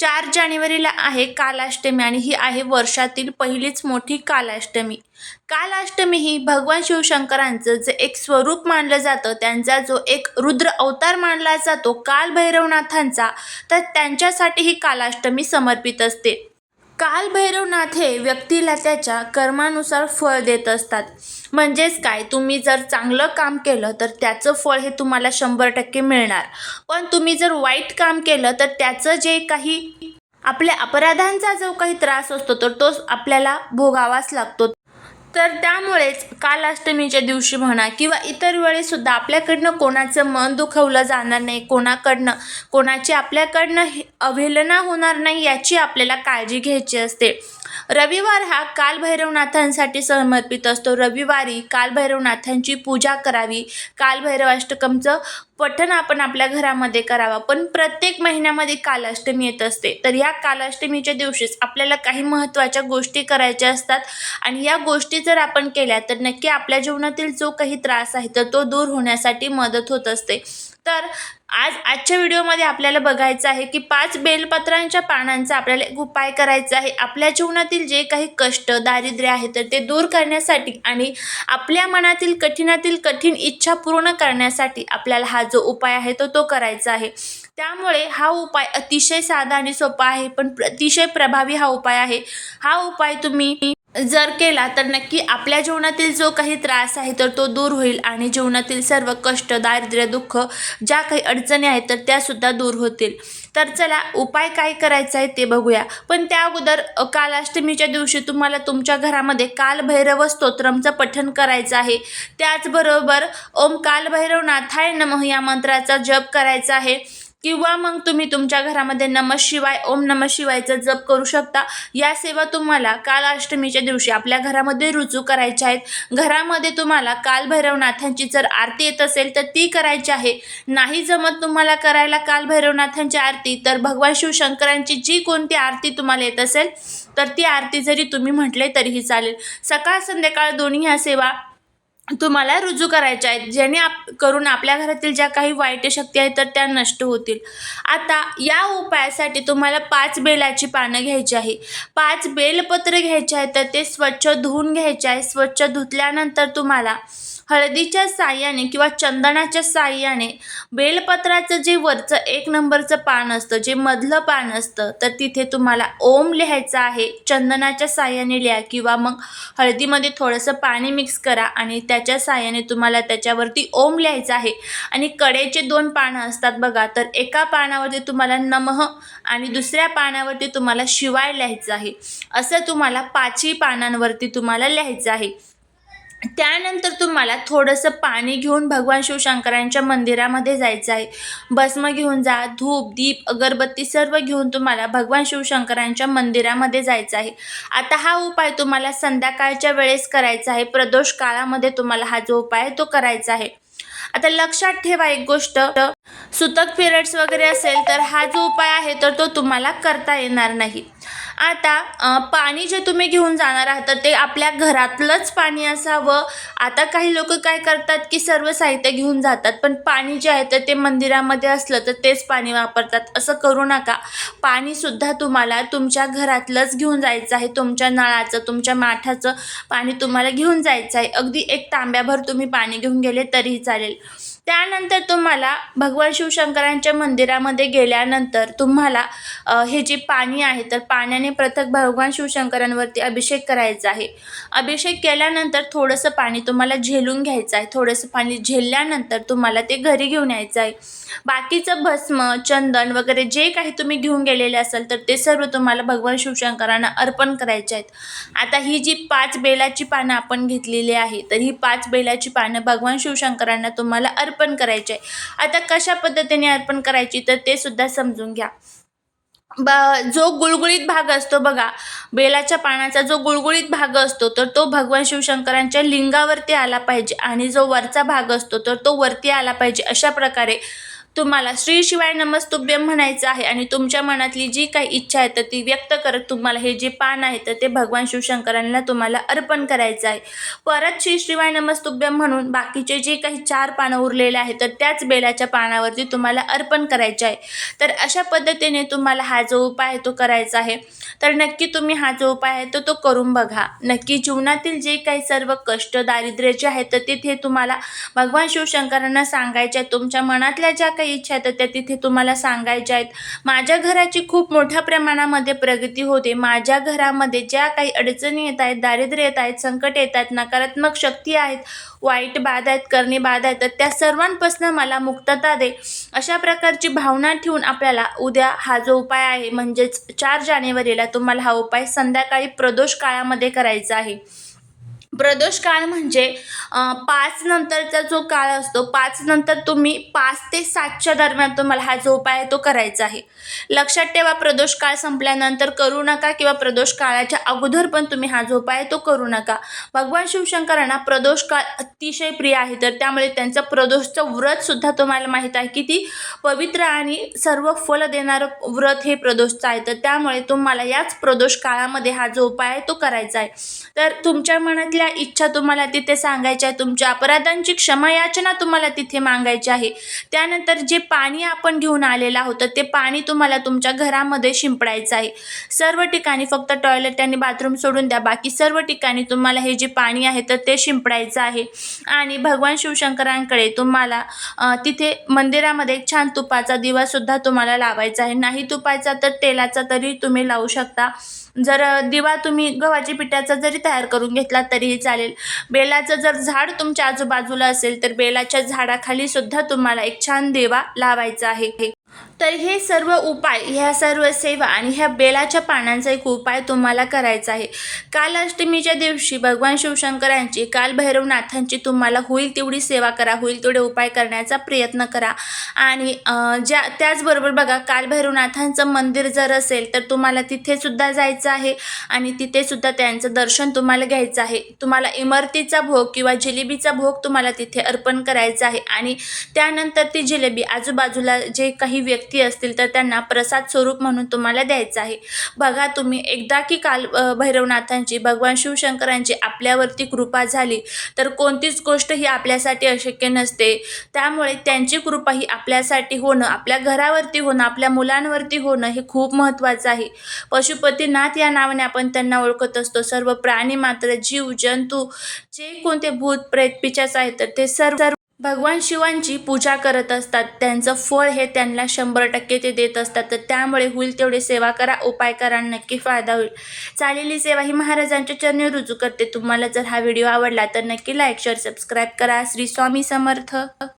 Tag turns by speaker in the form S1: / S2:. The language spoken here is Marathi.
S1: चार जानेवारीला आहे कालाष्टमी आणि ही आहे वर्षातील पहिलीच मोठी कालाष्टमी. कालाष्टमी ही भगवान शिवशंकरांचं जे एक स्वरूप मानलं जातं त्यांचा जो एक रुद्र अवतार मानला जातो काल भैरवनाथांचा तर त्यांच्यासाठी ही कालाष्टमी समर्पित असते. कालभैरवनाथ हे व्यक्तीला त्याच्या कर्मानुसार फळ देत असतात. म्हणजेच काय? तुम्ही जर चांगलं काम केलं तर त्याचं फळ हे तुम्हाला शंभर टक्के मिळणार. पण तुम्ही जर वाईट काम केलं तर त्याचं जे काही आपल्या अपराधांचा जो काही त्रास असतो तर तो आपल्याला भोगावाच लागतो. तर त्यामुळेच कालाष्टमीच्या दिवशी म्हणा किंवा इतर वेळेसुद्धा आपल्याकडनं कोणाचं मन दुखवलं जाणार नाही कोणाकडनं कोणाची आपल्याकडनं हे- अवहेलना होणार नाही याची आपल्याला काळजी घ्यायची असते. रविवार हा कालभैरवनाथांसाठी समर्पित असतो. रविवारी कालभैरवनाथांची पूजा करावी. कालभैरवाष्टकमचं पठण आपण आपल्या घरामध्ये करावं. पण प्रत्येक महिन्यामध्ये कालाष्टमी येत असते. तर या कालाष्टमीच्या दिवशीच आपल्याला काही महत्त्वाच्या गोष्टी करायच्या असतात. आणि या गोष्टी जर आपण केल्या तर नक्की आपल्या जीवनातील जो काही त्रास आहे तर तो दूर होण्यासाठी मदत होत असते. तर आज आजच्या व्हिडिओमध्ये आपल्याला बघायचं आहे की पाच बेलपत्रांच्या पानांचा आपल्याला एक उपाय करायचा आहे. आपल्या जीवनातील जे काही कष्ट दारिद्र्य आहे तर ते दूर करण्यासाठी आणि आपल्या मनातील कठीणातील कठीण इच्छा पूर्ण करण्यासाठी आपल्याला हा जो उपाय आहे तो तो करायचा आहे. त्यामुळे हा उपाय अतिशय साधा आणि सोपा आहे पण अतिशय प्रभावी हा उपाय आहे. हा उपाय तुम्ही जर केला तर नक्की आपल्या जीवनातील जो काही त्रास आहे तर तो दूर होईल आणि जीवनातील सर्व कष्ट दारिद्र्य दुःख ज्या काही अडचणी आहेत तर त्यासुद्धा दूर होतील. तर चला उपाय काय करायचा आहे ते बघूया. पण त्या अगोदर कालाष्टमीच्या दिवशी तुम्हाला तुमच्या घरामध्ये कालभैरव स्तोत्रमचं पठण करायचं आहे. त्याचबरोबर ओम कालभैरवनाथाय नमः या मंत्राचा जप करायचा आहे. किंवा मग तुम्ही तुमच्या घरामध्ये नम शिवाय ओम नम शिवायचा जप करू शकता. या सेवा तुम्हाला काल अष्टमीच्या दिवशी आपल्या घरामध्ये रुजू करायच्या आहेत. घरामध्ये तुम्हाला कालभैरवनाथांची जर आरती येत असेल तर ती करायची आहे. नाही जमत तुम्हाला करायला कालभैरवनाथांची आरती तर भगवान शिवशंकरांची जी कोणती आरती तुम्हाला येत असेल तर ती आरती जरी तुम्ही म्हटले तरीही चालेल. सकाळ संध्याकाळ दोन्ही ह्या सेवा तुम्हाला रुजू करायच्या आहेत ज्याने आप करून आपल्या घरातील ज्या काही वाईट शक्ती आहेत तर त्या नष्ट होतील. आता या उपायासाठी तुम्हाला पाच बेलाची पानं घ्यायची आहे. पाच बेलपत्र घ्यायचे आहे तर ते स्वच्छ धुवून घ्यायचे आहे. स्वच्छ धुतल्यानंतर तुम्हाला हळदीच्या साह्याने किंवा चंदनाच्या साह्याने बेलपत्राचं जे वरचं एक नंबरचं पान असतं जे मधलं पान असतं तर तिथे तुम्हाला ओम लिहायचं आहे. चंदनाच्या साह्याने लिहा किंवा मग हळदीमध्ये थोडंसं पाणी मिक्स करा आणि त्याच्या साह्याने तुम्हाला त्याच्यावरती ओम लिहायचं आहे. आणि कडेचे दोन पानं असतात बघा तर एका पानावरती तुम्हाला नमः आणि दुसऱ्या पानावरती तुम्हाला शिवाय लिहायचं आहे. असं तुम्हाला पाचही पानांवरती तुम्हाला लिहायचं आहे. त्यानंतर तुम्हाला थोडंसं पाणी घेऊन भगवान शिवशंकरांच्या मंदिरामध्ये जायचं आहे. भस्म घेऊन जा धूप दीप अगरबत्ती सर्व घेऊन तुम्हाला भगवान शिवशंकरांच्या मंदिरामध्ये जायचं आहे. आता हा उपाय तुम्हाला संध्याकाळच्या वेळेस करायचा आहे. प्रदोष काळामध्ये तुम्हाला हा जो उपाय आहे तो करायचा आहे. आता लक्षात ठेवा एक गोष्ट. सुतक पिरियड्स वगैरे असेल तर हा जो उपाय आहे तर तो तुम्हाला करता येणार नाही. आता पाणी जे तुम्ही घेऊन जाणार आहात तर ते आपल्या घरातलंच पाणी असावं. आता काही लोक काय करतात की सर्व साहित्य घेऊन जातात पण पाणी जे आहे तर ते मंदिरामध्ये असलं तर तेच पाणी वापरतात. असं करू नका. पाणीसुद्धा तुम्हाला तुमच्या घरातलंच घेऊन जायचं आहे. तुमच्या नळाचं तुमच्या माठाचं पाणी तुम्हाला घेऊन जायचं आहे. अगदी एक तांब्याभर तुम्ही पाणी घेऊन गेले तरीही चालेल. त्यानंतर तुम्हाला भगवान शिवशंकरांच्या मंदिरामध्ये गेल्यानंतर तुम्हाला हे जे पाणी आहे तर पाण्याने प्रथम भगवान शिवशंकरांवरती अभिषेक करायचा आहे. अभिषेक केल्यानंतर थोडंसं पाणी तुम्हाला झेलून घ्यायचं आहे. थोडंसं पाणी झेलल्यानंतर तुम्हाला ते घरी घेऊन यायचं आहे. बाकीचं भस्म चंदन वगैरे जे काही तुम्ही घेऊन गेलेले असाल तर ते सर्व तुम्हाला भगवान शिवशंकरांना अर्पण करायचे आहेत. आता ही जी पाच बेलाची पानं आपण घेतलेली आहे तर ही पाच बेलाची पानं भगवान शिवशंकरांना तुम्हाला अर्पण करायची आहे आता कशा पद्धतीने अर्पण करायची तर ते सुद्धा समजून घ्या. ब जो गुळगुळीत भाग असतो बघा बेलाच्या पानाचा जो गुळगुळीत भाग असतो तर तो भगवान शिवशंकरांच्या लिंगावरती आला पाहिजे आणि जो वरचा भाग असतो तर तो वरती आला पाहिजे अशा प्रकारे तुम्हाला श्री शिवाय नमस्तुभ्यम म्हणायचं आहे आणि तुमच्या मनातली जी काही इच्छा आहे तर ती व्यक्त करत तुम्हाला हे जे पान आहे तर ते भगवान शिवशंकरांना तुम्हाला अर्पण करायचं आहे. परत श्री शिवाय नमस्तुभ्यम म्हणून बाकीचे जे काही चार पानं उरलेले आहेत तर त्याच बेलाच्या पानावरती तुम्हाला अर्पण करायचे आहे. तर अशा पद्धतीने तुम्हाला हा जो उपाय आहे तो करायचा आहे. तर नक्की तुम्ही हा जो उपाय आहे तो तो करून बघा. नक्की जीवनातील जे काही सर्व कष्ट दारिद्र्य जे आहेत तर तिथे तुम्हाला भगवान शिवशंकरांना सांगायचे तुमच्या मनातल्या ज्या काही इच्छा आहेत तर त्या तिथे तुम्हाला सांगायच्या आहेत. माझ्या घराची खूप मोठ्या प्रमाणामध्ये प्रगती होते. माझ्या घरामध्ये ज्या काही अडचणी येत आहेत दारिद्र्य येत आहेत संकट येत आहेत नकारात्मक शक्ती आहेत वाईट बाधा आहेत करणे बाधा आहेत तर त्या सर्वांपासून मला मुक्तता दे. अशा प्रकारची भावना ठेवून आपल्याला उद्या हा जो उपाय आहे म्हणजेच चार जानेवारीला तुम्हाला हा उपाय संध्याकाळी प्रदोष काळामध्ये करायचा आहे. प्रदोष काळ म्हणजे पाच नंतरचा जो काळ असतो पाच नंतर तुम्ही पाच ते सातच्या दरम्यान तुम्हाला हा जो उपाय आहे तो करायचा आहे. लक्षात ठेवा प्रदोष काळ संपल्यानंतर करू नका किंवा प्रदोष काळाच्या अगोदर पण तुम्ही हा जो उपाय आहे तो करू नका. भगवान शिवशंकरांना प्रदोष काळ अतिशय प्रिय आहे तर त्यामुळे त्यांचं प्रदोषचं व्रत सुद्धा तुम्हाला माहीत आहे की ती पवित्र आणि सर्व फल देणारं व्रत हे प्रदोषचं आहे. तर त्यामुळे तुम्हाला याच प्रदोष काळामध्ये हा जो उपाय आहे तो करायचा आहे. तर तुमच्या असलेल्या इच्छा तुम्हाला तिथे सांगायच्या आहे तुमच्या अपराधांची क्षमायाचना तुम्हाला तिथे मागायची आहे. त्यानंतर जे पाणी आपण घेऊन आलेलं आहोत तर ते पाणी तुम्हाला तुमच्या घरामध्ये शिंपडायचं आहे. सर्व ठिकाणी फक्त टॉयलेट आणि बाथरूम सोडून द्या. बाकी सर्व ठिकाणी तुम्हाला हे जे पाणी आहे तर ते शिंपडायचं आहे. आणि भगवान शिवशंकरांकडे तुम्हाला तिथे मंदिरामध्ये एक छान तुपाचा दिवासुद्धा तुम्हाला लावायचा आहे. नाही तुपाचा तर तेलाचा तरी तुम्ही लावू शकता. जर दिवा तुम्ही गव्हाच्या पिठाचा जरी तयार करून घेतला तरीही चालेल. बेलाचं जर झाड तुमच्या आजूबाजूला असेल तर बेलाच्या झाडाखाली सुद्धा तुम्हाला एक छान दिवा लावायचा आहे. तर हे सर्व उपाय ह्या सर्व सेवा आणि ह्या बेलाच्या पानांचा एक उपाय तुम्हाला करायचा आहे. काल अष्टमीच्या दिवशी भगवान शिवशंकरांची कालभैरवनाथांची तुम्हाला होईल तेवढी सेवा करा होईल तेवढे उपाय करण्याचा प्रयत्न करा. आणि ज्या त्याचबरोबर बघा कालभैरवनाथांचं मंदिर जर असेल तर तुम्हाला तिथेसुद्धा जायचं आहे आणि तिथेसुद्धा त्यांचं दर्शन तुम्हाला घ्यायचं आहे. तुम्हाला इमरतीचा भोग किंवा जिलेबीचा भोग तुम्हाला तिथे अर्पण करायचा आहे आणि त्यानंतर ती जिलेबी आजूबाजूला जे काही व्यक्ती असतील तर त्यांना प्रसाद स्वरूप म्हणून तुम्हाला द्यायचं आहे. बघा तुम्ही एकदा की काल भैरवनाथांची भगवान शिवशंकरांची आपल्यावरती कृपा झाली तर कोणतीच गोष्ट ही आपल्यासाठी अशक्य नसते. त्यामुळे त्यांची कृपा ही आपल्यासाठी होणं आपल्या घरावरती होणं आपल्या मुलांवरती होणं हे खूप महत्त्वाचं आहे. पशुपतीनाथ या नावाने आपण त्यांना ओळखत असतो. सर्व प्राणी मात्र जीव जंतू जे कोणते भूत प्रेत पिचाच आहेत तर ते सर्व भगवान शिवांची पूजा करत असतात. त्यांचं फळ हे त्यांना शंभर टक्के ते देत असतात. तर त्यामुळे होईल तेवढे सेवा करा उपाय करा नक्की फायदा होईल. चालेली सेवा ही महाराजांच्या चरणी रुजू करते. तुम्हाला जर हा व्हिडिओ आवडला तर नक्की लाईक शेअर सबस्क्राईब करा. श्री स्वामी समर्थ.